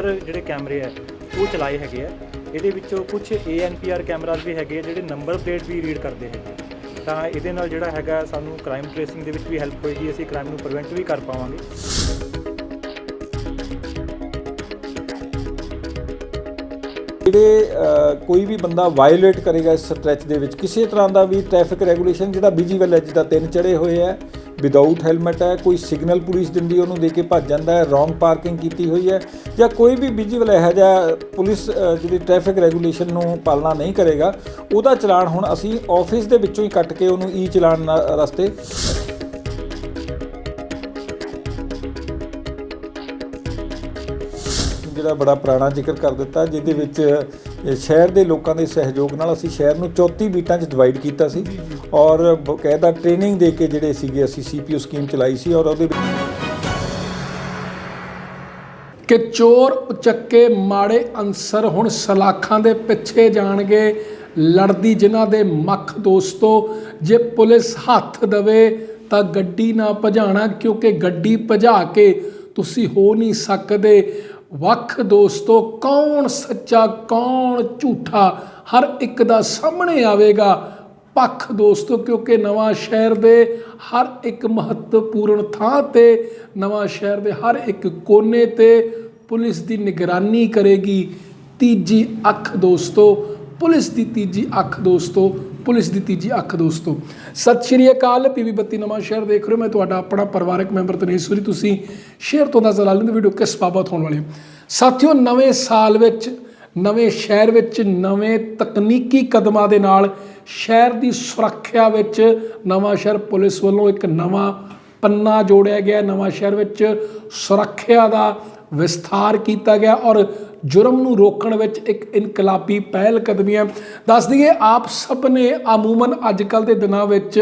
72 ਜਿਹੜੇ ਕੈਮਰੇ ਆ, ਉਹ ਚਲਾਏ ਹੈਗੇ ਆ। ਇਹਦੇ ਵਿੱਚੋਂ ਕੁਝ ANPR ਕੈਮਰਾਜ਼ ਵੀ ਹੈਗੇ ਆ, ਜਿਹੜੇ ਨੰਬਰ ਪਲੇਟ ਵੀ ਰੀਡ ਕਰਦੇ ਹੈਗੇ ਤਾਂ ਇਹਦੇ ਨਾਲ ਜਿਹੜਾ ਹੈਗਾ, ਸਾਨੂੰ ਕ੍ਰਾਈਮ ਟ੍ਰੇਸਿੰਗ ਦੇ ਵਿੱਚ ਵੀ ਹੈਲਪ ਹੋਏਗੀ, ਅਸੀਂ ਕ੍ਰਾਈਮ ਨੂੰ ਪ੍ਰੀਵੈਂਟ ਵੀ ਕਰ ਪਾਵਾਂਗੇ। ਜਿਹੜੇ ਕੋਈ ਵੀ ਬੰਦਾ ਵਾਇਓਲੇਟ ਕਰੇਗਾ ਇਸ ਸਟ੍ਰੈਚ ਦੇ ਵਿੱਚ, ਕਿਸੇ ਤਰ੍ਹਾਂ ਦਾ ਵੀ ਟ੍ਰੈਫਿਕ ਰੈਗੂਲੇਸ਼ਨ ਜਿਹੜਾ ਵਿਜੀਬਲ ਹੈ ਜਿਹਦਾ ਤਿੰਨ ਚੜੇ ਹੋਏ ਹੈ ਵਿਦਆਊਟ ਹੈਲਮਟ ਹੈ, ਕੋਈ ਸਿਗਨਲ ਪੁਲਿਸ ਦਿੰਦੀ, ਉਹਨੂੰ ਦੇ ਕੇ ਭੱਜ ਜਾਂਦਾ ਹੈ ਰੋਂਗ ਪਾਰਕਿੰਗ ਕੀਤੀ ਹੋਈ ਹੈ, ਜਾਂ ਕੋਈ ਵੀ ਵਿਜੀਬਲ ਇਹੋ ਜਿਹਾ ਪੁਲਿਸ ਜਿਹੜੀ ਟ੍ਰੈਫਿਕ ਰੈਗੂਲੇਸ਼ਨ ਨੂੰ ਪਾਲਣਾ ਨਹੀਂ ਕਰੇਗਾ, ਉਹਦਾ ਚਲਾਨ ਹੁਣ ਅਸੀਂ ਆਫਿਸ ਦੇ ਵਿੱਚੋਂ ਹੀ ਕੱਟ ਕੇ ਉਹਨੂੰ ਈ ਚਲਾਨ ਰਸਤੇ ਜਿਹੜਾ ਬੜਾ ਪੁਰਾਣਾ ਜ਼ਿਕਰ ਕਰ ਦਿੱਤਾ, ਜਿਹਦੇ ਵਿੱਚ ਸ਼ਹਿਰ ਦੇ ਲੋਕਾਂ ਦੇ ਸਹਿਯੋਗ ਨਾਲ ਅਸੀਂ ਸ਼ਹਿਰ ਨੂੰ 34 ਬੀਟਾਂ 'ਚ ਡਿਵਾਈਡ ਕੀਤਾ ਸੀ। ਔਰ ਬਕਾਇਦਾ ਟ੍ਰੇਨਿੰਗ ਦੇ ਕੇ ਜਿਹੜੇ ਸੀਗੇ ਅਸੀਂ ਸੀਪੀਯੂ ਸਕੀਮ ਚਲਾਈ ਸੀ ਔਰ ਉਹਦੇ ਕਿ ਚੋਰ ਉਚੱਕੇ ਮਾੜੇ ਅੰਸਰ ਹੁਣ ਸਲਾਖਾਂ ਦੇ ਪਿੱਛੇ ਜਾਣਗੇ, ਲੜਦੀ ਜਿਨ੍ਹਾਂ ਦੇ ਮੱਖ ਦੋਸਤੋ, ਜੇ ਪੁਲਿਸ ਹੱਥ ਦਵੇ ਤਾਂ ਗੱਡੀ ਨਾ ਭਜਾਣਾ, ਕਿਉਂਕਿ ਗੱਡੀ ਭਜਾ ਕੇ ਤੁਸੀਂ ਹੋ ਨਹੀਂ ਸਕਦੇ। ਵੱਖ ਦੋਸਤੋ, ਕੌਣ ਸੱਚਾ, ਕੌਣ ਝੂਠਾ, ਹਰ ਇੱਕ ਦਾ ਸਾਹਮਣੇ ਆਵੇਗਾ। ਪੱਖ ਦੋਸਤੋ, ਕਿਉਂਕਿ ਨਵਾਂ ਸ਼ਹਿਰ ਦੇ ਹਰ ਇੱਕ ਮਹੱਤਵਪੂਰਨ ਥਾਂ ਤੇ ਨਵਾਂ ਸ਼ਹਿਰ ਦੇ ਹਰ ਇੱਕ ਕੋਨੇ ਤੇ ਪੁਲਿਸ ਦੀ ਨਿਗਰਾਨੀ ਕਰੇਗੀ। ਤੀਜੀ ਅੱਖ ਦੋਸਤੋ, ਪੁਲਿਸ ਦੀ ਤੀਜੀ ਅੱਖ ਦੋਸਤੋ, ਪੁਲਿਸ ਦੀ ਤੀਜੀ ਅੱਖ ਦੋਸਤੋ। ਸਤਿ ਸ਼੍ਰੀ ਅਕਾਲ ਪੀਵੀ ਬੱਤੀ ਨਵਾਂ ਸ਼ਹਿਰ ਦੇਖ ਰਹੇ ਹੋ। ਮੈਂ ਤੁਹਾਡਾ ਆਪਣਾ ਪਰਿਵਾਰਕ ਮੈਂਬਰ ਤਨੇਸ਼ ਸੂਰੀ। ਤੁਸੀਂ ਸ਼ੇਅਰ ਤੋਂ ਦਾ ਜ਼ਲਾਲ ਦੀ ਵੀਡੀਓ ਕਿਸ ਬਾਬਤ ਹੋਣ ਵਾਲੀ ਸਾਥੀਓ, ਨਵੇਂ ਸਾਲ ਵਿੱਚ ਨਵੇਂ ਸ਼ਹਿਰ ਵਿੱਚ ਨਵੇਂ ਤਕਨੀਕੀ ਕਦਮਾਂ ਦੇ ਨਾਲ ਸ਼ਹਿਰ ਦੀ ਸੁਰੱਖਿਆ ਵਿੱਚ ਨਵਾਂ ਸ਼ਹਿਰ ਪੁਲਿਸ ਵੱਲੋਂ ਇੱਕ ਨਵਾਂ ਪੰਨਾ ਜੋੜਿਆ ਗਿਆ। ਨਵਾਂ ਸ਼ਹਿਰ ਵਿੱਚ ਸੁਰੱਖਿਆ ਦਾ ਵਿਸਥਾਰ ਕੀਤਾ ਗਿਆ ਔਰ ਜੁਰਮ ਨੂੰ ਰੋਕਣ ਵਿੱਚ ਇੱਕ ਇਨਕਲਾਬੀ ਪਹਿਲ ਕਦਮੀਆਂ। ਦੱਸ ਦਈਏ, ਆਪ ਸਭ ਨੇ ਆਮੂਮਨ ਅੱਜ ਕੱਲ ਦੇ ਦਿਨਾਂ ਵਿੱਚ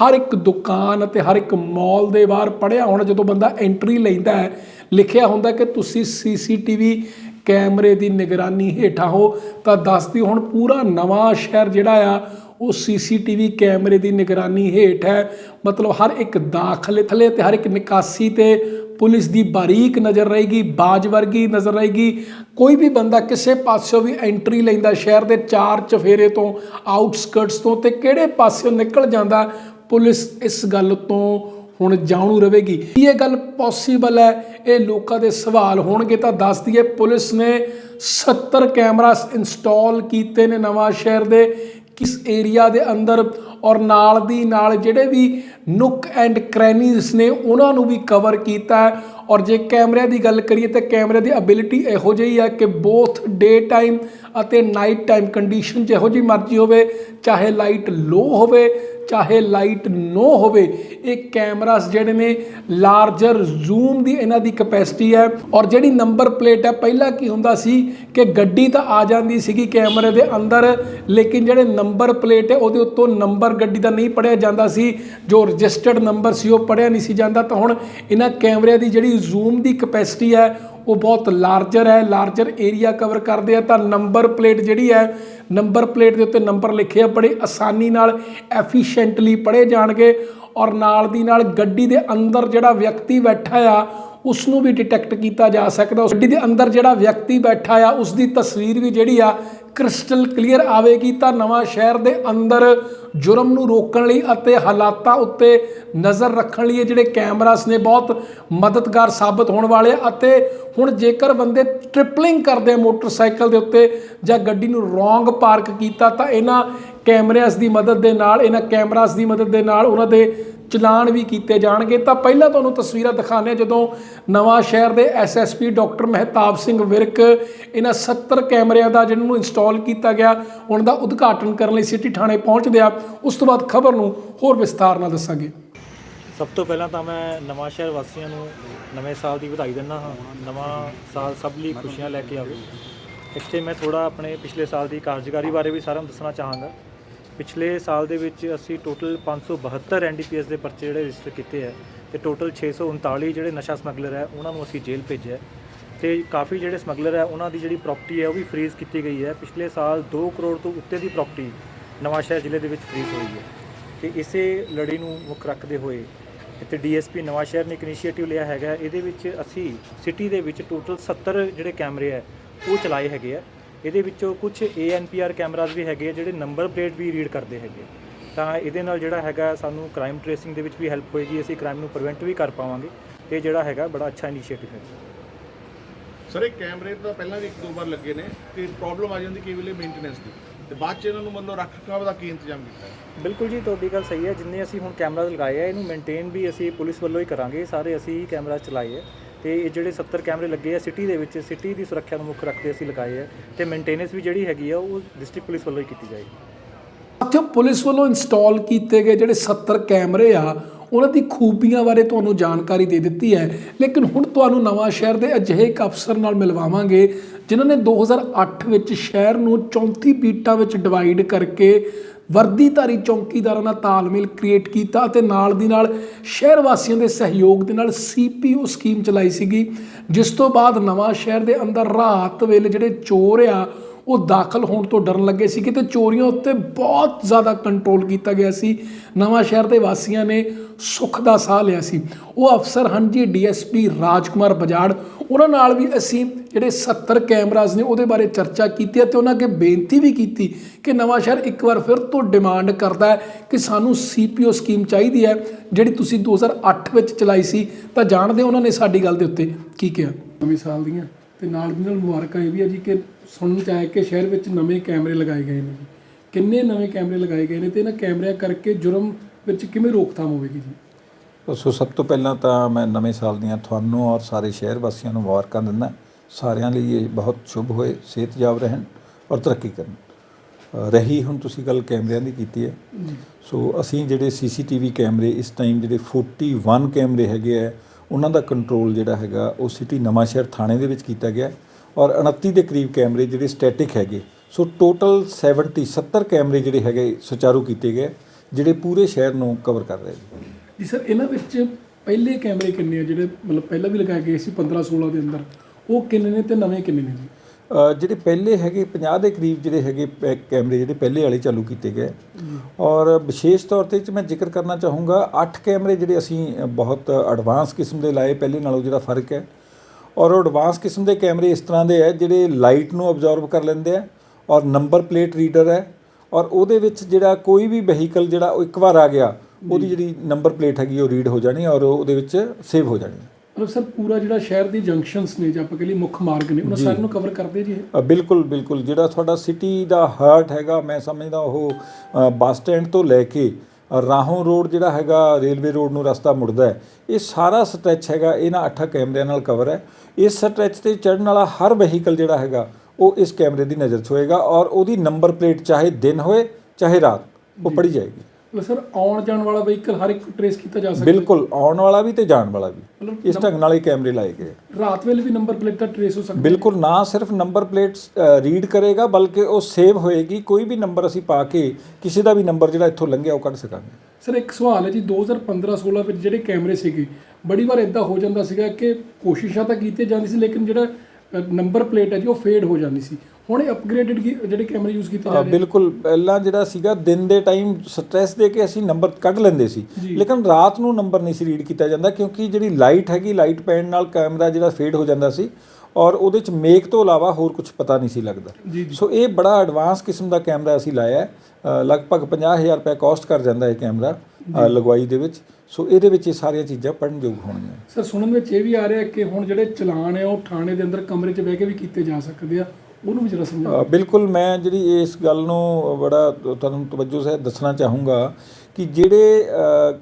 ਹਰ ਇੱਕ ਦੁਕਾਨ ਅਤੇ ਹਰ ਇੱਕ ਮਾਲ ਦੇ ਬਾਹਰ ਪੜਿਆ ਹੋਣਾ, ਜਦੋਂ ਬੰਦਾ ਐਂਟਰੀ ਲੈਂਦਾ ਹੈ, ਲਿਖਿਆ ਹੁੰਦਾ ਕਿ ਤੁਸੀਂ ਸੀਸੀਟੀਵੀ ਕੈਮਰੇ ਦੀ ਨਿਗਰਾਨੀ ਹੇਠਾਂ ਹੋ ਤਾਂ ਦੱਸਦੀ ਹੁਣ ਪੂਰਾ ਨਵਾਂ ਸ਼ਹਿਰ ਜਿਹੜਾ ਆ, ਉਹ ਸੀਸੀਟੀਵੀ ਕੈਮਰੇ ਦੀ ਨਿਗਰਾਨੀ ਹੇਠ ਹੈ। ਮਤਲਬ ਹਰ ਇੱਕ ਦਾਖਲੇ ਥਲੇ ਤੇ ਹਰ ਇੱਕ ਨਿਕਾਸੀ ਤੇ ਪੁਲਿਸ ਦੀ ਬਾਰੀਕ ਨਜ਼ਰ ਰਹੇਗੀ, ਬਾਜ ਵਰਗੀ ਨਜ਼ਰ ਰਹੇਗੀ। ਕੋਈ ਵੀ ਬੰਦਾ ਕਿਸੇ ਪਾਸਿਓਂ ਵੀ ਐਂਟਰੀ ਲੈਂਦਾ ਸ਼ਹਿਰ ਦੇ ਚਾਰ ਚਫੇਰੇ ਤੋਂ, ਆਊਟਸਕਰਟਸ ਤੋਂ ਤੇ ਕਿਹੜੇ ਪਾਸਿਓਂ ਨਿਕਲ ਜਾਂਦਾ, ਪੁਲਿਸ ਇਸ ਗੱਲ ਤੋਂ ਹੁਣ ਜਾਣੂ ਰਹੇਗੀ। ਕੀ ਇਹ ਗੱਲ ਪੋਸੀਬਲ ਹੈ। ਇਹ ਲੋਕਾਂ ਦੇ ਸਵਾਲ ਹੋਣਗੇ ਤਾਂ ਦੱਸ ਦਈਏ, ਪੁਲਿਸ ਨੇ 70 ਕੈਮਰਾਸ ਇੰਸਟਾਲ ਕੀਤੇ ਨੇ ਨਵਾਂ ਸ਼ਹਿਰ ਦੇ। ਕਿਸ ਏਰੀਆ ਦੇ ਅੰਦਰ ਔਰ ਨਾਲ ਦੀ ਨਾਲ ਜਿਹੜੇ ਵੀ ਨੁੱਕ ਐਂਡ ਕ੍ਰੈਨੀਜ਼ ਨੇ ਉਹਨਾਂ ਨੂੰ ਵੀ ਕਵਰ ਕੀਤਾ ਹੈ। ਔਰ ਜੇ ਕੈਮਰਿਆਂ ਦੀ ਗੱਲ ਕਰੀਏ ਤਾਂ ਕੈਮਰੇ ਦੀ ਅਬਿਲਿਟੀ ਇਹੋ ਜਿਹੀ ਹੈ ਕਿ ਬੋਥ ਡੇ ਟਾਈਮ ਅਤੇ ਨਾਈਟ ਟਾਈਮ ਕੰਡੀਸ਼ਨ ਜਿਹੋ ਜਿਹੀ ਮਰਜ਼ੀ ਹੋਵੇ, ਚਾਹੇ ਲਾਈਟ ਲੋ ਹੋਵੇ, ਚਾਹੇ ਲਾਈਟ ਨੋ ਹੋਵੇ, ਇਹ ਕੈਮਰਾਸ ਜਿਹੜੇ ਨੇ ਲਾਰਜਰ ਜ਼ੂਮ ਦੀ ਇਹਨਾਂ ਦੀ ਕਪੈਸਿਟੀ ਹੈ। ਔਰ ਜਿਹੜੀ ਨੰਬਰ ਪਲੇਟ ਹੈ, ਪਹਿਲਾਂ ਕੀ ਹੁੰਦਾ ਸੀ ਕਿ ਗੱਡੀ ਤਾਂ ਆ ਜਾਂਦੀ ਸੀਗੀ ਕੈਮਰੇ ਦੇ ਅੰਦਰ, ਲੇਕਿਨ ਜਿਹੜੇ ਨੰਬਰ ਪਲੇਟ ਹੈ, ਉਹਦੇ ਉੱਤੋਂ ਨੰਬਰ ਗੱਡੀ ਦਾ ਨਹੀਂ ਪੜਿਆ ਜਾਂਦਾ ਸੀ, ਜੋ ਰਜਿਸਟਰਡ ਨੰਬਰ ਸੀ, ਉਹ ਪੜਿਆ ਨਹੀਂ ਸੀ ਜਾਂਦਾ। ਤਾਂ ਹੁਣ ਇਹਨਾਂ ਕੈਮਰਿਆਂ ਦੀ ਜਿਹੜੀ ਜ਼ੂਮ ਦੀ ਕਪੈਸਿਟੀ ਹੈ, ਉਹ ਬਹੁਤ ਲਾਰਜਰ ਹੈ। ਲਾਰਜਰ ਏਰੀਆ ਕਵਰ ਕਰਦੇ ਆ ਤਾਂ ਨੰਬਰ ਪਲੇਟ ਜਿਹੜੀ ਹੈ ਨੰਬਰ ਪਲੇਟ ਦੇ ਉੱਤੇ ਨੰਬਰ ਲਿਖੇ ਆ, ਬੜੇ ਆਸਾਨੀ ਨਾਲ ਐਫੀਸ਼ੀਐਂਟਲੀ ਪੜ੍ਹੇ ਜਾਣਗੇ। ਔਰ ਨਾਲ ਦੀ ਨਾਲ ਗੱਡੀ ਦੇ ਅੰਦਰ ਜਿਹੜਾ ਵਿਅਕਤੀ ਬੈਠਾ ਆ ਉਸ ਨੂੰ ਵੀ ਡਿਟੈਕਟ ਕੀਤਾ ਜਾ ਸਕਦਾ। ਉਸ ਗੱਡੀ ਦੇ ਅੰਦਰ ਜਿਹੜਾ ਵਿਅਕਤੀ ਬੈਠਾ ਆ ਉਸ ਦੀ ਤਸਵੀਰ ਵੀ ਜਿਹੜੀ ਆ ਕ੍ਰਿਸਟਲ ਕਲੀਅਰ ਆਵੇਗੀ ਤਾਂ ਨਵਾਂ ਸ਼ਹਿਰ ਦੇ ਅੰਦਰ ਜੁਰਮ ਨੂੰ ਰੋਕਣ ਲਈ ਅਤੇ ਹਾਲਾਤਾਂ ਉੱਤੇ ਨਜ਼ਰ ਰੱਖਣ ਲਈ ਇਹ ਜਿਹੜੇ ਕੈਮਰਾਸ ਨੇ ਬਹੁਤ ਮਦਦਗਾਰ ਸਾਬਤ ਹੋਣ ਵਾਲੇ ਆ ਅਤੇ ਹੁਣ ਜੇਕਰ ਬੰਦੇ ਟ੍ਰਿਪਲਿੰਗ ਕਰਦੇ ਮੋਟਰਸਾਈਕਲ ਦੇ ਉੱਤੇ ਜਾਂ ਗੱਡੀ ਨੂੰ ਰੋਂਗ ਪਾਰਕ ਕੀਤਾ ਤਾਂ ਇਹਨਾਂ ਕੈਮਰਾਸ ਦੀ ਮਦਦ ਦੇ ਨਾਲ, ਇਹਨਾਂ ਕੈਮਰਾਸ ਦੀ ਮਦਦ ਦੇ ਨਾਲ ਉਹਨਾਂ ਦੇ ਚਲਾਨ ਵੀ ਕੀਤੇ ਜਾਣਗੇ। ਤਾਂ ਪਹਿਲਾਂ ਤੁਹਾਨੂੰ ਤਸਵੀਰਾਂ ਦਿਖਾਉਂਦੇ ਹਾਂ ਜਦੋਂ ਨਵਾਂ ਸ਼ਹਿਰ ਦੇ ਐਸਐਸਪੀ ਡਾਕਟਰ ਮਹਿਤਾਬ ਸਿੰਘ ਵਿਰਕ ਇਹਨਾਂ 70 ਕੈਮਰਿਆਂ ਦਾ ਜਿਹਨਾਂ ਨੂੰ ਇੰਸਟਾਲ ਕੀਤਾ ਗਿਆ, ਉਹਨਾਂ ਦਾ ਉਦਘਾਟਨ ਕਰਨ ਲਈ ਸਿਟੀ ਥਾਣੇ ਪਹੁੰਚਦੇ ਆ ਉਸ ਤੋਂ ਬਾਅਦ ਖਬਰ ਨੂੰ ਹੋਰ ਵਿਸਤਾਰ ਨਾਲ ਦੱਸਾਂਗੇ। ਸਭ ਤੋਂ ਪਹਿਲਾਂ ਤਾਂ ਮੈਂ ਨਵਾਂ ਸ਼ਹਿਰ ਵਾਸੀਆਂ ਨੂੰ ਨਵੇਂ ਸਾਲ ਦੀ ਵਧਾਈ ਦਿੰਦਾ ਹਾਂ। ਨਵਾਂ ਸਾਲ ਸਭ ਲਈ ਖੁਸ਼ੀਆਂ ਲੈ ਕੇ ਆਵੇ। ਇੱਥੇ ਮੈਂ ਥੋੜਾ ਆਪਣੇ ਪਿਛਲੇ ਸਾਲ ਦੀ ਕਾਰਜਕਾਰੀ ਬਾਰੇ ਵੀ ਸਾਰਿਆਂ ਨੂੰ ਦੱਸਣਾ ਚਾਹਾਂਗਾ। ਪਿਛਲੇ ਸਾਲ ਦੇ ਵਿੱਚ ਅਸੀਂ ਟੋਟਲ 572 ਐਨਡੀਪੀਐਸ ਦੇ ਪਰਚੇ ਜਿਹੜੇ ਰਜਿਸਟਰ ਕੀਤੇ ਹੈ ਤੇ ਟੋਟਲ 639 ਜਿਹੜੇ ਨਸ਼ਾ ਸਮਗਲਰ ਹੈ, ਉਹਨਾਂ ਨੂੰ ਅਸੀਂ ਜੇਲ੍ਹ ਭੇਜਿਆ ਹੈ। ਤੇ ਕਾਫੀ ਜਿਹੜੇ ਸਮਗਲਰ ਹੈ, ਉਹਨਾਂ ਦੀ ਜਿਹੜੀ ਪ੍ਰਾਪਰਟੀ ਹੈ, ਉਹ ਵੀ ਫਰੀਜ਼ ਕੀਤੀ ਗਈ ਹੈ। ਪਿਛਲੇ ਸਾਲ 2 ਕਰੋੜ ਤੋਂ ਉੱਤੇ ਦੀ ਪ੍ਰਾਪਰਟੀ ਨਵਾਂਸ਼ਹਿਰ ਜ਼ਿਲ੍ਹੇ ਦੇ ਵਿੱਚ ਫਰੀਜ਼ ਹੋਈ ਹੈ। ਤੇ ਇਸੇ ਲੜੀ ਨੂੰ ਮੁੱਖ ਰੱਖਦੇ ਹੋਏ ਇੱਥੇ ਡੀਐਸਪੀ ਨਵਾਂ ਸ਼ਹਿਰ ਨੇ ਇੱਕ ਇਨੀਸ਼ੀਏਟਿਵ ਲਿਆ ਹੈਗਾ ਇਹਦੇ ਵਿੱਚ ਅਸੀਂ ਸਿਟੀ ਦੇ ਵਿੱਚ ਟੋਟਲ 70 ਜਿਹੜੇ ਕੈਮਰੇ ਹੈ, ਉਹ ਚਲਾਏ ਹੈਗੇ ਆ ਇਹਦੇ ਵਿੱਚੋਂ ਕੁਝ ਏਐਨਪੀਆਰ ਕੈਮਰਾਜ਼ ਵੀ ਹੈਗੇ ਆ ਜਿਹੜੇ ਨੰਬਰ ਪਲੇਟ ਵੀ ਰੀਡ ਕਰਦੇ ਹੈਗੇ। ਤਾਂ ਇਹਦੇ ਨਾਲ ਜਿਹੜਾ ਹੈਗਾ ਸਾਨੂੰ ਕ੍ਰਾਈਮ ਟ੍ਰੇਸਿੰਗ ਦੇ ਵਿੱਚ ਵੀ ਹੈਲਪ ਹੋਏਗੀ ਅਸੀਂ ਕ੍ਰਾਈਮ ਨੂੰ ਪ੍ਰੀਵੈਂਟ ਵੀ ਕਰ ਪਾਵਾਂਗੇ ਤੇ ਜਿਹੜਾ ਹੈਗਾ ਬੜਾ ਅੱਛਾ ਇਨੀਸ਼ੀਏਟਿਵ ਹੈ। ਸਰ ਇਹ ਕੈਮਰੇ ਤਾਂ ਪਹਿਲਾਂ ਵੀ ਇੱਕ ਦੋ ਵਾਰ ਲੱਗੇ ਨੇ ਤੇ ਪ੍ਰੋਬਲਮ ਆ ਜਾਂਦੀ ਕਈ ਵੇਲੇ ਮੇਨਟੇਨੈਂਸ ਦੀ। ਤੇ ਬਾਅਦ ਚ ਇਹਨਾਂ ਨੂੰ ਮਤਲਬ ਰੱਖ ਰਖਾਵ ਦਾ ਕੀ ਇੰਤਜ਼ਾਮ ਕੀਤਾ? ਹੈ ਬਿਲਕੁਲ ਜੀ ਤੁਹਾਡੀ ਗੱਲ ਸਹੀ ਹੈ। ਜਿੰਨੇ ਅਸੀਂ ਹੁਣ ਕੈਮਰਾਜ਼ ਲਗਾਏ ਆ ਇਹਨੂੰ ਮੇਨਟੇਨ ਵੀ ਅਸੀਂ ਪੁਲਿਸ ਵੱਲੋਂ ਹੀ ਕਰਾਂਗੇ। ਸਾਰੇ ਅਸੀਂ ਕੈਮਰਾ ਚਲਾਏ ਆ। ਤੇ ਇਹ ਜਿਹੜੇ 70 ਕੈਮਰੇ ਲੱਗੇ ਆ ਸਿਟੀ ਦੇ ਵਿੱਚ, ਸਿਟੀ ਦੀ ਸੁਰੱਖਿਆ ਨੂੰ ਮੁੱਖ ਰੱਖਦੇ ਅਸੀਂ ਲਗਾਏ ਆ ਤੇ ਮੇਨਟੇਨੈਂਸ ਵੀ ਜਿਹੜੀ ਹੈਗੀ ਆ, ਉਹ ਡਿਸਟ੍ਰਿਕਟ ਪੁਲਿਸ ਵੱਲੋਂ ਹੀ ਕੀਤੀ ਜਾਏਗੀ। ਸਾਥੀਓ, ਪੁਲਿਸ ਵੱਲੋਂ ਇੰਸਟਾਲ ਕੀਤੇ ਗਏ ਜਿਹੜੇ 70 ਕੈਮਰੇ ਆ ਉਹਨਾਂ ਦੀ ਖੂਬੀਆਂ ਬਾਰੇ ਤੁਹਾਨੂੰ ਜਾਣਕਾਰੀ ਦੇ ਦਿੱਤੀ ਹੈ। ਲੇਕਿਨ ਹੁਣ ਤੁਹਾਨੂੰ ਨਵਾਂ ਸ਼ਹਿਰ ਦੇ ਅਜਿਹੇ ਇੱਕ ਅਫਸਰ ਨਾਲ ਮਿਲਵਾਵਾਂਗੇ, ਜਿਨ੍ਹਾਂ ਨੇ 2008 ਵਿੱਚ ਸ਼ਹਿਰ ਨੂੰ 34 ਬੀਟਾਂ ਵਿੱਚ ਡਿਵਾਈਡ ਕਰਕੇ ਵਰਦੀਧਾਰੀ ਚੌਕੀਦਾਰਾਂ ਨਾਲ ਤਾਲਮੇਲ ਕ੍ਰੀਏਟ ਕੀਤਾ ਅਤੇ ਨਾਲ ਦੀ ਨਾਲ ਸ਼ਹਿਰ ਵਾਸੀਆਂ ਦੇ ਸਹਿਯੋਗ ਦੇ ਨਾਲ ਸੀਪੀਓ ਸਕੀਮ ਚਲਾਈ ਸੀਗੀ। ਜਿਸ ਤੋਂ ਬਾਅਦ ਨਵਾਂ ਸ਼ਹਿਰ ਦੇ ਅੰਦਰ ਰਾਤ ਵੇਲੇ ਜਿਹੜੇ ਚੋਰ ਆ ਉਹ ਦਾਖਲ ਹੋਣ ਤੋਂ ਡਰਨ ਲੱਗੇ ਸੀ ਕਿਤੇ ਚੋਰੀਆਂ ਉੱਤੇ ਬਹੁਤ ਜ਼ਿਆਦਾ ਕੰਟਰੋਲ ਕੀਤਾ ਗਿਆ ਸੀ। ਨਵਾਂ ਸ਼ਹਿਰ ਦੇ ਵਾਸੀਆਂ ਨੇ ਸੁੱਖ ਦਾ ਸਾਹ ਲਿਆ ਸੀ। ਉਹ ਅਫਸਰ ਹਨ ਜੀ ਡੀਐਸਪੀ ਰਾਜਕੁਮਾਰ ਬਜਾੜ। ਉਹਨਾਂ ਨਾਲ ਵੀ ਅਸੀਂ ਜਿਹੜੇ 70 ਕੈਮਰਾਜ਼ ਨੇ ਉਹਦੇ ਬਾਰੇ ਚਰਚਾ ਕੀਤੀ ਅਤੇ ਉਹਨਾਂ ਅੱਗੇ ਬੇਨਤੀ ਵੀ ਕੀਤੀ ਕਿ ਨਵਾਂ ਸ਼ਹਿਰ ਇੱਕ ਵਾਰ ਫਿਰ ਤੋਂ ਡਿਮਾਂਡ ਕਰਦਾ ਹੈ ਕਿ ਸਾਨੂੰ ਸੀਪੀਓ ਸਕੀਮ ਚਾਹੀਦੀ ਹੈ, ਜਿਹੜੀ ਤੁਸੀਂ 2008 ਵਿੱਚ ਚਲਾਈ ਸੀ। ਤਾਂ ਜਾਣਦੇ ਹੋ ਉਹਨਾਂ ਨੇ ਸਾਡੀ ਗੱਲ ਦੇ ਉੱਤੇ ਕੀ ਕਿਹਾ? ਨਵੇਂ ਸਾਲ ਦੀਆਂ। ਤੇ ਨਾਲ ਦੀ ਨਾਲ ਮੁਬਾਰਕਾਂ ਇਹ ਵੀ ਹੈ ਜੀ ਕਿ ਸੁਣਨ ਚ ਆਇਆ ਕਿ ਸ਼ਹਿਰ ਵਿੱਚ ਨਵੇਂ ਕੈਮਰੇ ਲਗਾਏ ਗਏ ਨੇ ਜੀ। ਕਿੰਨੇ ਨਵੇਂ ਕੈਮਰੇ ਲਗਾਏ ਗਏ ਨੇ ਤੇ ਇਹਨਾਂ ਕੈਮਰਿਆਂ ਕਰਕੇ ਜੁਰਮ ਵਿੱਚ ਕਿਵੇਂ ਰੋਕਥਾਮ ਹੋਵੇਗੀ ਜੀ? ਸੋ ਸਭ ਤੋਂ ਪਹਿਲਾਂ ਤਾਂ ਮੈਂ ਨਵੇਂ ਸਾਲ ਦੀਆਂ ਤੁਹਾਨੂੰ ਔਰ ਸਾਰੇ ਸ਼ਹਿਰ ਵਾਸੀਆਂ ਨੂੰ ਮੁਬਾਰਕਾਂ ਦਿੰਦਾ ਸਾਰਿਆਂ ਲਈ ਇਹ ਬਹੁਤ ਸ਼ੁਭ ਹੋਏ ਸਿਹਤਯਾਬ ਰਹਿਣ ਔਰ ਤਰੱਕੀ ਕਰਨ। ਰਹੀ ਹੁਣ ਤੁਸੀਂ ਗੱਲ ਕੈਮਰਿਆਂ ਦੀ ਕੀਤੀ ਹੈ। ਸੋ ਅਸੀਂ ਜਿਹੜੇ ਸੀਸੀਟੀਵੀ ਕੈਮਰੇ ਇਸ ਟਾਈਮ ਜਿਹੜੇ 41 ਕੈਮਰੇ ਹੈਗੇ ਆ ਉਹਨਾਂ ਦਾ ਕੰਟਰੋਲ ਜਿਹੜਾ ਹੈਗਾ, ਉਹ ਸਿਟੀ ਨਵਾਂ ਸ਼ਹਿਰ ਥਾਣੇ ਦੇ ਵਿੱਚ ਕੀਤਾ ਗਿਆ ਔਰ 29 ਦੇ ਕਰੀਬ ਕੈਮਰੇ ਜਿਹੜੇ ਸਟੈਟਿਕ ਹੈਗੇ। ਸੋ ਟੋਟਲ 70 70 ਕੈਮਰੇ ਜਿਹੜੇ ਹੈਗੇ, ਸੁਚਾਰੂ ਕੀਤੇ ਗਏ, ਜਿਹੜੇ ਪੂਰੇ ਸ਼ਹਿਰ ਨੂੰ ਕਵਰ ਕਰ ਰਹੇ ਨੇ। ਜੀ ਸਰ, ਇਹਨਾਂ ਵਿੱਚ ਪਹਿਲੇ ਕੈਮਰੇ ਕਿੰਨੇ ਆ? ਜਿਹੜੇ ਮਤਲਬ ਪਹਿਲਾਂ ਵੀ ਲਗਾਏ ਗਏ ਸੀ 15 16 ਦੇ ਅੰਦਰ। ਉਹ ਕਿੰਨੇ ਨੇ ਤੇ ਨਵੇਂ ਕਿੰਨੇ ਨੇ ਜੀ? ਜਿਹੜੇ ਪਹਿਲੇ ਹੈਗੇ 50 ਦੇ ਕਰੀਬ ਜਿਹੜੇ ਹੈਗੇ ਕੈਮਰੇ ਜਿਹੜੇ ਪਹਿਲੇ ਵਾਲੇ ਚਾਲੂ ਕੀਤੇ ਗਏ। ਔਰ ਵਿਸ਼ੇਸ਼ ਤੌਰ ਤੇ ਮੈਂ ਜ਼ਿਕਰ ਕਰਨਾ ਚਾਹੂੰਗਾ 8 ਕੈਮਰੇ ਜਿਹੜੇ ਅਸੀਂ ਬਹੁਤ ਐਡਵਾਂਸ ਕਿਸਮ ਦੇ ਲਾਏ ਪਹਿਲੇ ਨਾਲੋਂ ਜਿਹੜਾ ਫ਼ਰਕ ਹੈ। ਔਰ ਉਹ ਐਡਵਾਂਸ ਕਿਸਮ ਦੇ ਕੈਮਰੇ ਇਸ ਤਰ੍ਹਾਂ ਦੇ ਹੈ ਜਿਹੜੇ ਲਾਈਟ ਨੂੰ ਅਬਜ਼ੌਰਬ ਕਰ ਲੈਂਦੇ ਆ ਔਰ ਨੰਬਰ ਪਲੇਟ ਰੀਡਰ ਹੈ। ਔਰ ਉਹਦੇ ਵਿੱਚ ਜਿਹੜਾ ਕੋਈ ਵੀ ਵਹੀਕਲ ਜਿਹੜਾ ਉਹ ਇੱਕ ਵਾਰ ਆ ਗਿਆ ਉਹਦੀ ਜਿਹੜੀ ਨੰਬਰ ਪਲੇਟ ਹੈਗੀ ਉਹ ਰੀਡ ਹੋ ਜਾਣੀ ਔਰ ਉਹਦੇ ਵਿੱਚ ਸੇਵ ਹੋ ਜਾਣੀ ਮਤਲਬ ਸਰ ਪੂਰਾ ਜਿਹੜਾ ਸ਼ਹਿਰ ਦੀ ਜੰਕਸ਼ਨਸ ਨੇ ਜਾਂ ਆਪਾਂ ਕਹ ਲਈ ਮੁੱਖ ਮਾਰਗ ਨੇ ਉਹਨਾਂ ਸਾਰਿਆਂ ਨੂੰ ਕਵਰ ਕਰਦੇ ਜੀ ਇਹ? ਬਿਲਕੁਲ ਬਿਲਕੁਲ। ਜਿਹੜਾ ਤੁਹਾਡਾ ਸਿਟੀ ਦਾ ਹਾਰਟ ਹੈਗਾ ਮੈਂ ਸਮਝਦਾ ਉਹ ਬੱਸ ਸਟੈਂਡ ਤੋਂ ਲੈ ਕੇ ਰਾਹੋਂ ਰੋਡ ਜਿਹੜਾ ਹੈਗਾ ਰੇਲਵੇ ਰੋਡ ਨੂੰ ਰਸਤਾ ਮੁੜਦਾ ਹੈ ਇਹ ਸਾਰਾ ਸਟ੍ਰੈਚ ਹੈਗਾ ਇਹਨਾਂ ਅੱਠਾਂ ਕੈਮਰਿਆਂ ਨਾਲ ਕਵਰ ਹੈ। ਇਸ ਸਟ੍ਰੈਚ ਤੇ ਚੜਨ ਵਾਲਾ ਹਰ ਵਹੀਕਲ ਜਿਹੜਾ ਹੈਗਾ ਉਹ ਇਸ ਕੈਮਰੇ ਦੀ ਨਜ਼ਰ 'ਚ ਹੋਏਗਾ ਔਰ ਉਹਦੀ ਨੰਬਰ ਪਲੇਟ ਚਾਹੇ ਦਿਨ ਹੋਏ ਚਾਹੇ ਰਾਤ ਉਹ ਪੜੀ ਜਾਏਗੀ। ਸਰ ਆਉਣ ਜਾਣ ਵਾਲਾ ਵਹੀਕਲ ਹਰ ਇੱਕ ਟਰੇਸ ਕੀਤਾ ਜਾ ਸਕਦਾ ਬਿਲਕੁਲ ਆਉਣ ਵਾਲਾ ਵੀ ਤੇ ਜਾਣ ਵਾਲਾ ਵੀ। ਇਸ ਢੰਗ ਨਾਲ ਹੀ ਕੈਮਰੇ ਲਾਏ ਗਏ ਰਾਤ ਵੇਲੇ ਵੀ ਨੰਬਰ ਪਲੇਟ ਦਾ ਟਰੇਸ ਹੋ ਸਕਦਾ ਬਿਲਕੁਲ ਨਾ ਸਿਰਫ ਨੰਬਰ ਪਲੇਟਸ ਰੀਡ ਕਰੇਗਾ ਬਲਕਿ ਉਹ ਸੇਵ ਹੋਏਗੀ ਕੋਈ ਵੀ ਨੰਬਰ ਅਸੀਂ ਪਾ ਕੇ ਕਿਸੇ ਦਾ ਵੀ ਨੰਬਰ ਜਿਹੜਾ ਇੱਥੋਂ ਲੰਘਿਆ ਉਹ ਕੱਢ ਸਕਾਂਗੇ। ਸਰ ਇੱਕ ਸਵਾਲ ਹੈ ਜੀ 2015-16 ਵਿੱਚ ਜਿਹੜੇ ਕੈਮਰੇ ਸੀਗੇ ਬੜੀ ਵਾਰ ਇਦਾਂ ਹੋ ਜਾਂਦਾ ਸੀਗਾ ਕਿ ਕੋਸ਼ਿਸ਼ਾਂ ਤਾਂ ਕੀਤੀਆਂ ਜਾਂਦੀ ਸੀ ਲੇਕਿਨ ਜਿਹੜਾ ਨੰਬਰ ਪਲੇਟ ਹੈ ਜੀ ਉਹ ਫੇਡ ਹੋ ਜਾਂਦੀ ਸੀ। ਹੁਣ ਇਹ ਅਪਗ੍ਰੇਡਡ ਜਿਹੜੇ ਕੈਮਰੇ ਯੂਜ਼ ਕੀਤੇ ਜਾ ਰਹੇ ਬਿਲਕੁਲ। ਪਹਿਲਾਂ ਜਿਹੜਾ ਸੀਗਾ ਦਿਨ ਦੇ ਟਾਈਮ ਸਟ੍ਰੈਸ ਦੇ ਕੇ ਅਸੀਂ ਨੰਬਰ ਕੱਢ ਲੈਂਦੇ ਸੀ। ਲੇਕਿਨ ਰਾਤ ਨੂੰ ਨੰਬਰ ਨਹੀਂ ਸੀ ਰੀਡ ਕੀਤਾ ਜਾਂਦਾ ਕਿਉਂਕਿ ਜਿਹੜੀ ਲਾਈਟ ਹੈਗੀ ਲਾਈਟ ਪੈਣ ਨਾਲ ਕੈਮਰਾ ਜਿਹੜਾ ਫੇਡ ਹੋ ਜਾਂਦਾ ਸੀ ਔਰ ਉਹਦੇ ਚ ਮੇਕ ਤੋਂ ਇਲਾਵਾ ਹੋਰ ਕੁਝ ਪਤਾ ਨਹੀਂ ਸੀ ਲੱਗਦਾ। ਸੋ ਇਹ ਬੜਾ ਐਡਵਾਂਸ ਕਿਸਮ ਦਾ ਕੈਮਰਾ ਅਸੀਂ ਲਾਇਆ ਲਗਭਗ 50000 ਰੁਪਏ ਕਾਸਟ ਕਰ ਜਾਂਦਾ ਇਹ ਕੈਮਰਾ ਲਗਵਾਈ ਦੇ ਵਿੱਚ। ਸੋ ਇਹਦੇ ਵਿੱਚ ਇਹ ਸਾਰੀਆਂ ਚੀਜ਼ਾਂ ਪੜਨਯੋਗ ਹੋਣਗੀਆਂ। ਸਰ ਸੁਣਨ ਵਿੱਚ ਇਹ ਵੀ ਆ ਰਿਹਾ ਕਿ ਹੁਣ ਜਿਹੜੇ ਚਲਾਨ ਹੈ ਉਹ ਥਾਣੇ ਦੇ ਅੰਦਰ ਕਮਰੇ 'ਚ ਬਹਿ ਕੇ ਵੀ ਕੀਤੇ ਜਾ ਸਕਦੇ ਆ। ਉਹਨੂੰ ਵੀ ਜਰਾ ਸਮਝਾਓ ਬਿਲਕੁਲ, ਮੈਂ ਜਿਹੜੀ ਇਸ ਗੱਲ ਨੂੰ ਬੜਾ ਤੁਹਾਨੂੰ ਤਵੱਜੋ ਸਹਿ ਦੱਸਣਾ ਚਾਹੂੰਗਾ ਕਿ ਜਿਹੜੇ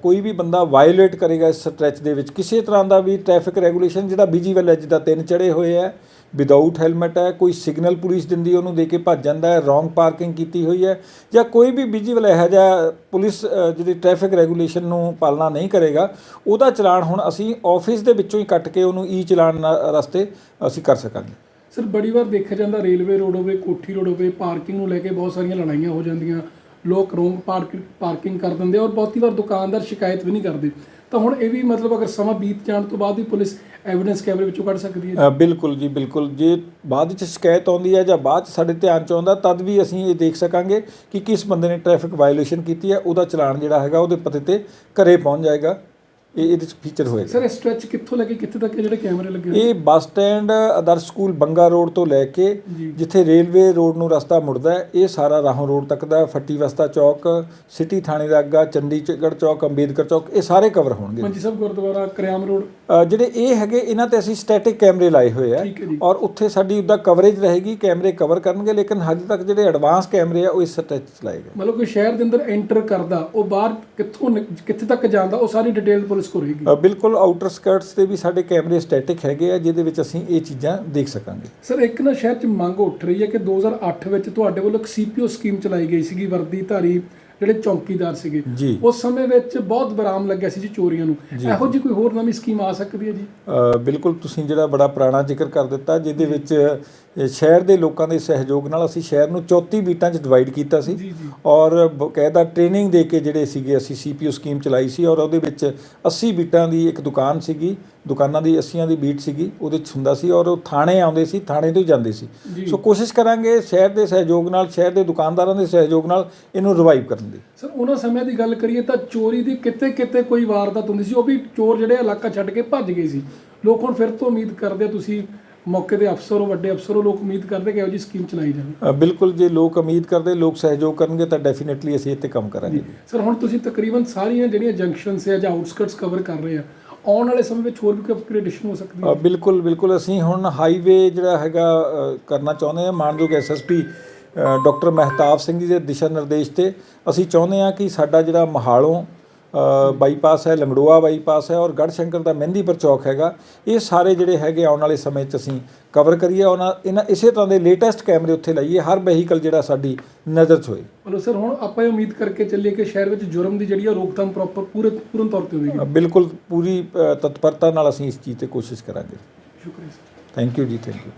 ਕੋਈ ਵੀ ਬੰਦਾ ਵਾਇਓਲੇਟ ਕਰੇਗਾ ਇਸ ਸਟ੍ਰੈਚ ਦੇ ਵਿੱਚ, ਕਿਸੇ ਤਰ੍ਹਾਂ ਦਾ ਵੀ ਟ੍ਰੈਫਿਕ ਰੈਗੂਲੇਸ਼ਨ ਜਿਹੜਾ ਵਿਜੀਬਲ ਹੈ, ਜਿੱਦਾਂ ਤਿੰਨ ਚੜੇ ਹੋਏ ਹੈ ਵਿਦਆਊਟ ਹੈਲਮਟ ਹੈ, ਕੋਈ ਸਿਗਨਲ ਪੁਲਿਸ ਦਿੰਦੀ ਉਹਨੂੰ ਦੇ ਕੇ ਭੱਜ ਜਾਂਦਾ ਹੈ ਰੋਂਗ ਪਾਰਕਿੰਗ ਕੀਤੀ ਹੋਈ ਹੈ, ਜਾਂ ਕੋਈ ਵੀ ਵਿਜੀਬਲ ਇਹੋ ਜਿਹਾ ਪੁਲਿਸ ਜਿਹੜੀ ਟ੍ਰੈਫਿਕ ਰੈਗੂਲੇਸ਼ਨ ਨੂੰ ਪਾਲਣਾ ਨਹੀਂ ਕਰੇਗਾ, ਉਹਦਾ ਚਲਾਨ ਹੁਣ ਅਸੀਂ ਆਫਿਸ ਦੇ ਵਿੱਚੋਂ ਹੀ ਕੱਟ ਕੇ ਉਹਨੂੰ ਈ ਚਲਾਨ ਨਾਲ- ਰਸਤੇ ਅਸੀਂ ਕਰ ਸਕਾਂਗੇ। ਸਰ, ਬੜੀ ਵਾਰ ਦੇਖਿਆ ਜਾਂਦਾ ਰੇਲਵੇ ਰੋਡ ਹੋਵੇ, ਕੋਠੀ ਰੋਡ ਹੋਵੇ, ਪਾਰਕਿੰਗ ਨੂੰ ਲੈ ਕੇ ਬਹੁਤ ਸਾਰੀਆਂ ਲੜਾਈਆਂ ਹੋ ਜਾਂਦੀਆਂ। ਲੋਕ ਰੋਂਗ ਪਾਰਕ, ਪਾਰਕਿੰਗ ਕਰ ਦਿੰਦੇ ਔਰ ਬਹੁਤੀ ਵਾਰ ਦੁਕਾਨਦਾਰ ਸ਼ਿਕਾਇਤ ਵੀ ਨਹੀਂ ਕਰਦੇ। ਤਾਂ ਹੁਣ ਇਹ ਵੀ ਮਤਲਬ ਅਗਰ ਸਮਾਂ ਬੀਤ ਜਾਣ ਤੋਂ ਬਾਅਦ ਵੀ ਪੁਲਿਸ ਐਵੀਡੈਂਸ ਕੈਮਰੇ ਵਿੱਚੋਂ ਕੱਢ ਸਕਦੀ ਹੈ? ਬਿਲਕੁਲ ਜੀ, ਬਿਲਕੁਲ। ਜੇ ਬਾਅਦ ਵਿੱਚ ਸ਼ਿਕਾਇਤ ਆਉਂਦੀ ਹੈ ਜਾਂ ਬਾਅਦ 'ਚ ਸਾਡੇ ਧਿਆਨ 'ਚ ਆਉਂਦਾ, ਤਦ ਵੀ ਅਸੀਂ ਇਹ ਦੇਖ ਸਕਾਂਗੇ ਕਿ ਕਿਸ ਬੰਦੇ ਨੇ ਟ੍ਰੈਫਿਕ ਵਾਇਓਲੇਸ਼ਨ ਕੀਤੀ ਹੈ, ਉਹਦਾ ਚਲਾਨ ਜਿਹੜਾ ਹੈਗਾ ਉਹਦੇ ਪਤੇ ਤੇ ਘਰੇ ਪਹੁੰਚ ਜਾਏਗਾ। ਇਹ ਇਹਦੇ ਚ ਫੀਚਰ ਹੋਏਗਾ ਸਰ ਸਟ੍ਰੈਚ ਕਿੱਥੋਂ ਲੈ ਕੇ ਕਿੱਥੇ ਤੱਕ ਇਹ ਜਿਹੜੇ ਕੈਮਰੇ ਲੱਗੇ ਹੋਏ? ਇਹ bus stand Adarsh school Banga road ਤੋਂ ਲੈ ਕੇ ਜੀ। ਜਿੱਥੇ ਰੇਲਵੇ ਰੋਡ ਨੂੰ ਰਸਤਾ ਮੁੜਦਾ ਹੈ ਇਹ ਸਾਰਾ ਰਾਹੋਂ ਰੋਡ ਤੱਕ ਦਾ ਫੱਟੀ ਵਸਤਾ ਚੌਕ ਸਿਟੀ ਥਾਣੇ ਦਾ ਅੱਗਾ ਚੰਡੀਗੜ੍ਹ ਚੌਕ ਅੰਬੇਦਕਰ ਚੌਕ ਇਹ ਸਾਰੇ ਕਵਰ ਹੋਣਗੇ ਮੰਜੀ ਸਾਹਿਬ ਗੁਰਦੁਆਰਾ ਕਰਿਆਮ ਰੋਡ ਅ, ਜਿਹੜੇ ਇਹ ਹੈਗੇ ਇਹਨਾਂ ਤੇ ਅਸੀਂ ਸਟੈਟਿਕ ਕੈਮਰੇ ਲਾਏ ਹੋਏ ਆ ਠੀਕ ਹੈ ਜੀ। ਔਰ ਉੱਥੇ ਸਾਡੀ ਉਹਦਾ ਕਵਰੇਜ ਰਹੇਗੀ ਕੈਮਰੇ ਕਵਰ ਕਰਨਗੇ ਲੇਕਿਨ ਹਜੇ ਤੱਕ ਜਿਹੜੇ ਐਡਵਾਂਸ ਕੈਮਰੇ ਆ ਉਹ ਇਸ ਸਟੈਚ ਚਲਾਏ ਗਏ ਮਤਲਬ ਕੋਈ ਸ਼ਹਿਰ ਦੇ ਅੰਦਰ ਐਂਟਰ ਕਰਦਾ ਉਹ ਬਾਹਰ ਕਿੱਥੋਂ ਨਿਕ- ਕਿੱਥੇ ਤੱਕ ਜਾਂਦਾ ਉਹ ਸਾਰੀ ਡਿਟੇਲ ਪੁਲਿਸ ਕੋਲ ਰਹੇਗੀ ਬਿਲਕੁਲ ਆਊਟਰ ਸਕਰਟਸ ਤੇ ਵੀ ਸਾਡੇ ਕੈਮਰੇ ਸਟੈਟਿਕ ਹੈਗੇ ਆ ਜਿਹਦੇ ਵਿੱਚ ਅਸੀਂ ਇਹ ਚੀਜ਼ਾਂ ਦੇਖ ਸਕਾਂਗੇ। ਸਰ ਇੱਕ ਨਾ ਸ਼ਹਿਰ 'ਚ ਮੰਗ ਉੱਠ ਰਹੀ ਹੈ ਕਿ 2008 ਵਿੱਚ ਤੁਹਾਡੇ ਵੱਲੋਂ ਇੱਕ ਸੀਪੀਓ ਸਕੀਮ ਚਲਾਈ ਗਈ ਸੀਗੀ ਵਰਦੀ ਧਾਰੀ ਜਿਹੜੇ ਚੌਕੀਦਾਰ ਸੀਗੇ। ਜੀ। ਉਸ ਸਮੇਂ ਵਿੱਚ ਬਹੁਤ ਬਰਾਮ ਲੱਗਿਆ ਸੀ ਜੀ ਚੋਰੀਆਂ ਨੂੰ। ਇਹੋ ਜਿਹੀ ਕੋਈ ਹੋਰ ਨਵੀਂ ਸਕੀਮ ਆ ਸਕਦੀ ਹੈ ਜੀ? ਬਿਲਕੁਲ ਤੁਸੀਂ ਜਿਹੜਾ ਬੜਾ ਪੁਰਾਣਾ ਜ਼ਿਕਰ ਕਰ ਦਿੱਤਾ ਜਿਹਦੇ ਵਿੱਚ ਸ਼ਹਿਰ ਦੇ ਲੋਕਾਂ ਦੇ ਸਹਿਯੋਗ ਨਾਲ ਅਸੀਂ ਸ਼ਹਿਰ ਨੂੰ 34 ਬੀਟਾਂ 'ਚ ਡਿਵਾਈਡ ਕੀਤਾ ਸੀ। ਔਰ ਬਕਾਇਦਾ ਟ੍ਰੇਨਿੰਗ ਦੇ ਕੇ ਜਿਹੜੇ ਸੀਗੇ ਅਸੀਂ ਸੀਪੀਓ ਸਕੀਮ ਚਲਾਈ ਸੀ ਔਰ ਉਹਦੇ ਵਿੱਚ 80 ਬੀਟਾਂ ਦੀ ਇੱਕ ਦੁਕਾਨ ਸੀਗੀ ਦੁਕਾਨਾਂ ਦੀ 80ਾਂ ਦੀ ਬੀਟ ਸੀਗੀ ਉਹਦੇ 'ਚ ਹੁੰਦਾ ਸੀ ਔਰ ਉਹ ਥਾਣੇ ਆਉਂਦੇ ਸੀ ਥਾਣੇ ਤੋਂ ਹੀ ਜਾਂਦੇ ਸੀ। ਸੋ ਕੋਸ਼ਿਸ਼ ਕਰਾਂਗੇ ਸ਼ਹਿਰ ਦੇ ਸਹਿਯੋਗ ਨਾਲ ਸ਼ਹਿਰ ਦੇ ਦੁਕਾਨਦਾਰਾਂ ਦੇ ਸਹਿਯੋਗ ਨਾਲ ਇਹਨੂੰ ਰਿਵਾਈਵ ਕਰਨ ਦੀ ਸਰ ਉਹਨਾਂ ਸਮਿਆਂ ਦੀ ਗੱਲ ਕਰੀਏ ਤਾਂ ਚੋਰੀ ਦੀ ਕਿਤੇ ਕਿਤੇ ਕੋਈ ਵਾਰਦਾਤ ਹੁੰਦੀ ਸੀ ਉਹ ਵੀ ਚੋਰ ਜਿਹੜੇ ਇਲਾਕਾ ਛੱਡ ਕੇ ਭੱਜ ਗਏ ਸੀ ਲੋਕ ਹੁਣ ਫਿਰ ਤੋਂ ਉਮੀਦ ਕਰਦੇ ਤੁਸੀਂ ਮੌਕੇ ਦੇ ਅਫਸਰ ਵੱਡੇ ਅਫਸਰ ਲੋਕ ਉਮੀਦ ਕਰਦੇ ਕਿ ਇਹੋ ਜਿਹੀ ਸਕੀਮ ਚਲਾਈ ਜਾਵੇ। ਅ, ਬਿਲਕੁਲ ਜੇ ਲੋਕ ਉਮੀਦ ਕਰਦੇ ਲੋਕ ਸਹਿਯੋਗ ਕਰਨਗੇ ਤਾਂ ਡੈਫੀਨਿਟਲੀ ਅਸੀਂ ਤੇ ਕੰਮ ਕਰਾਂਗੇ। ਸਰ ਹੁਣ ਤੁਸੀਂ ਤਕਰੀਬਨ ਸਾਰੀਆਂ ਜਿਹੜੀਆਂ ਜੰਕਸ਼ਨਸ ਹੈ ਜਾਂ ਆਊਟਸਕਰਟਸ ਕਵਰ ਕਰ ਰਹੇ ਆ ਆਉਣ ਵਾਲੇ ਸਮੇਂ ਵਿੱਚ ਹੋਰ ਵੀ ਕੋਈ ਅਪਗ੍ਰੇਡੇਸ਼ਨ ਹੋ ਸਕਦੀ ਹੈ? ਅ, ਬਿਲਕੁਲ ਬਿਲਕੁਲ। ਅਸੀਂ ਹੁਣ ਹਾਈਵੇ ਜਿਹੜਾ ਹੈਗਾ ਅ, ਕਰਨਾ ਚਾਹੁੰਦੇ ਹਾਂ। ਮਾਨਯੋਗ ਐਸਐਸਪੀ ਡਾਕਟਰ ਮਹਿਤਾਬ ਸਿੰਘ ਜੀ ਦੇ ਦਿਸ਼ਾ ਨਿਰਦੇਸ਼ ਤੇ ਅਸੀਂ ਚਾਹੁੰਦੇ ਹਾਂ ਕਿ ਸਾਡਾ ਜਿਹੜਾ ਮਹਾਲੋਂ ਬਾਈਪਾਸ ਹੈ ਲੰਗੜੋਆ ਬਾਈਪਾਸ ਹੈ ਔਰ ਗੜਸ਼ੰਕਰ ਦਾ ਮਹਿੰਦੀਪੁਰ ਚੌਕ ਹੈਗਾ। ਇਹ ਸਾਰੇ ਜਿਹੜੇ ਹੈਗੇ ਆਉਣ ਵਾਲੇ ਸਮੇਂ 'ਚ ਅਸੀਂ ਕਵਰ ਕਰੀਏ। ਉਹਨਾਂ ਇਹਨਾਂ ਇਸੇ ਤਰ੍ਹਾਂ ਦੇ ਲੇਟੈਸਟ ਕੈਮਰੇ ਉੱਥੇ ਲਾਈਏ ਹਰ ਵਹੀਕਲ ਜਿਹੜਾ ਸਾਡੀ ਨਜ਼ਰ 'ਚ ਹੋਏ। ਮਤਲਬ ਸਰ ਹੁਣ ਆਪਾਂ ਇਹ ਉਮੀਦ ਕਰਕੇ ਚੱਲੀਏ ਕਿ ਸ਼ਹਿਰ ਵਿੱਚ ਜੁਰਮ ਦੀ ਜਿਹੜੀ ਆ ਰੋਕਥਾਮ ਪ੍ਰੋਪਰ ਪੂਰੇ ਪੂਰਨ ਤੌਰ ਤੇ ਹੋਵੇਗੀ। ਬਿਲਕੁਲ ਪੂਰੀ ਤਤਪਰਤਾ ਨਾਲ ਅਸੀਂ ਇਸ ਚੀਜ਼ ਤੇ ਕੋਸ਼ਿਸ਼ ਕਰਾਂਗੇ। ਸ਼ੁਕਰੀਆ ਸਰ ਥੈਂਕ ਯੂ ਜੀ ਥੈਂਕ ਯੂ